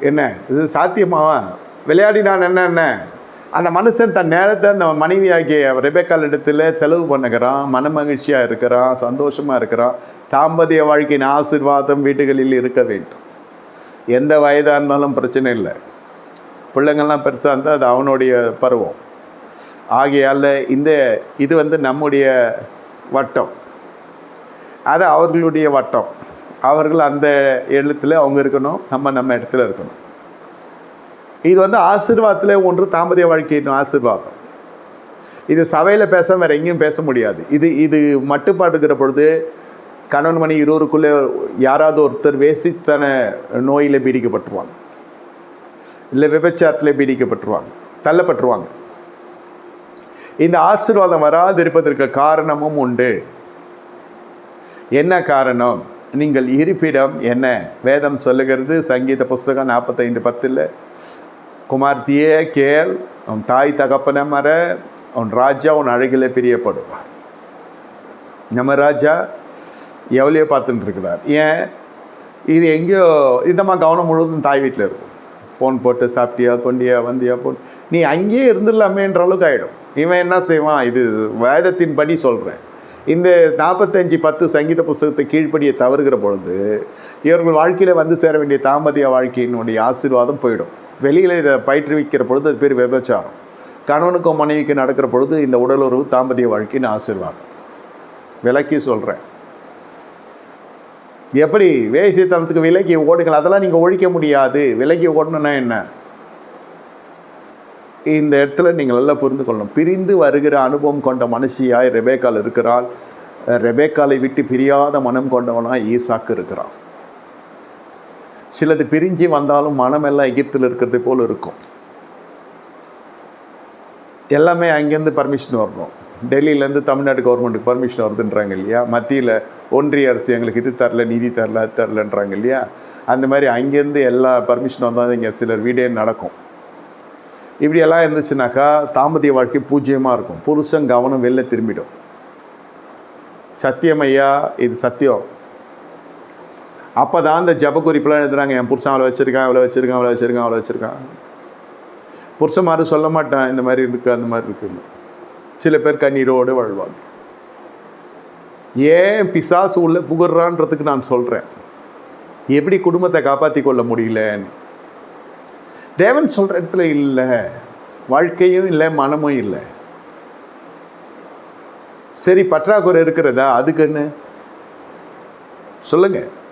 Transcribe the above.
என்ன? இது சாத்தியமாவா? விளையாடினான் என்ன என்ன? அந்த மனுஷன் தன் நேரத்தை அந்த மனைவியாகிய ரெபேக்கால் இடத்துல செலவு பண்ணுகிறான் மன மகிழ்ச்சியாக இருக்கிறான் சந்தோஷமாக இருக்கிறான் தாம்பதிய வாழ்க்கையின் ஆசிர்வாதம் வீடுகளில் இருக்க வேண்டும். எந்த வயதாக இருந்தாலும் பிரச்சனை இல்லை. பிள்ளைங்கள்லாம் பெருசாக இருந்தால் அது அவனுடைய பருவம். ஆகையால் இந்த இது வந்து நம்முடைய வட்டம். அது அவர்களுடைய வட்டம். அவர்கள் அந்த எழுத்தில் அவங்க இருக்கணும் நம்ம நம்ம இடத்துல இருக்கணும். இது வந்து ஆசீர்வாதத்தில் ஒன்று தாம்பதிய வாழ்க்கையின் ஆசீர்வாதம். இது சபையில் பேச வேறு எங்கேயும் பேச முடியாது. இது இது மட்டுப்பாடுகிற பொழுது கணவன் மணி இருவருக்குள்ளே யாராவது ஒருத்தர் வேசித்தன நோயில் பீடிக்கப்பட்டுருவாங்க. இல்லை விபச்சாரத்தில் பீடிக்கப்பட்டுருவாங்க தள்ளப்பட்டுருவாங்க. இந்த ஆசீர்வாதம் வராது இருப்பதற்கு காரணமும் உண்டு. என்ன காரணம்? நீங்கள் இருப்பிடம் என்ன? வேதம் சொல்லுகிறது சங்கீத புஸ்தகம் நாற்பத்தைந்து பத்தில் குமார்த்தியே கேள் உன் தாய் தகப்பன மர உன் ராஜா உன் அழகிலே பிரியப்படுவார். நம்ம ராஜா எவ்வளையோ பார்த்துட்டு இருக்கிறார். ஏன்? இது எங்கேயோ இதமாக கவனம் முழுவதும் தாய் வீட்டில் இருக்கும். ஃபோன் போட்டு சாப்பிட்டியா கொண்டியா வந்தியா போ நீ அங்கேயே இருந்துடலாமேன்ற அளவுக்கு ஆகிடும் இவன் என்ன செய்வான்? இது வேதத்தின் படி சொல்கிறேன் இந்த நாற்பத்தஞ்சு பத்து சங்கீத புஸ்தகத்தை கீழ்ப்படியை தவறுகிற பொழுது இவர்கள் வாழ்க்கையில் வந்து சேர வேண்டிய தாமதிய வாழ்க்கையினுடைய ஆசீர்வாதம் போயிடும். வெளியில் இதை பயிற்றுவிக்கிற பொழுது அது பேர் விபச்சாரம். கணவனுக்கும் மனைவிக்கும் நடக்கிற பொழுது இந்த உடலுறவு தாம்பதிய வாழ்க்கையின் ஆசீர்வாதம். விலக்கி சொல்கிறேன் எப்படி? வேசித்தனத்துக்கு விலகி ஓடுங்கள் அதெல்லாம் நீங்கள் ஒழிக்க முடியாது. விலகி ஓடணுன்னா என்ன? இந்த இடத்துல நீங்கள் நல்லா புரிந்து கொள்ளணும். பிரிந்து வருகிற அனுபவம் கொண்ட மனுஷியாய் ரெபேக்கால் இருக்கிறாள். ரெபேக்காலை விட்டு பிரியாத மனம் கொண்டவனாய் ஈசாக்கு இருக்கிறான். சிலது பிரிஞ்சு வந்தாலும் மனமெல்லாம் எகிப்தில் இருக்கிறது போல் இருக்கும். எல்லாமே அங்கேருந்து பர்மிஷன் வரணும். டெல்லியிலேருந்து தமிழ்நாடு கவர்மெண்ட்டுக்கு பர்மிஷன் வருதுன்றாங்க இல்லையா? மத்தியில் ஒன்றிய அரசு எங்களுக்கு இது தரல நிதி தரல அது தரலன்றாங்க இல்லையா? அந்த மாதிரி அங்கேருந்து எல்லா பர்மிஷன் வந்தால் இங்கே சிலர் வீடே நடக்கும். இப்படியெல்லாம் இருந்துச்சுனாக்கா தாமதிய வாழ்க்கை பூஜ்ஜியமாக இருக்கும். புருஷன் கவனம் வெளில திரும்பிடும். சத்தியம் ஐயா இது சத்தியம். அப்போ தான் இந்த ஜப குறிப்பெல்லாம் எழுதுறாங்க என் புருஷன் அவளை வச்சுருக்கான் அவளை வச்சுருக்கான் அவளை வச்சுருக்கான் அவளை வச்சுருக்கான். புருஷன் மாதிரி சொல்ல மாட்டான் இந்த மாதிரி இருக்குது அந்த மாதிரி இருக்குன்னு. சில பேர் கண்ணீரோடு வாழ்வாங்க. ஏன் பிசாசு உள்ளே புகுறான்றதுக்கு நான் சொல்கிறேன் எப்படி குடும்பத்தை காப்பாற்றி கொள்ள முடியலன்னு. தேவன் சொல்கிற இடத்துல இல்லை. வாழ்க்கையும் இல்லை மனமும் இல்லை. சரி பற்றாக்குறை இருக்கிறதா? அதுக்குன்னு சொல்லுங்கள்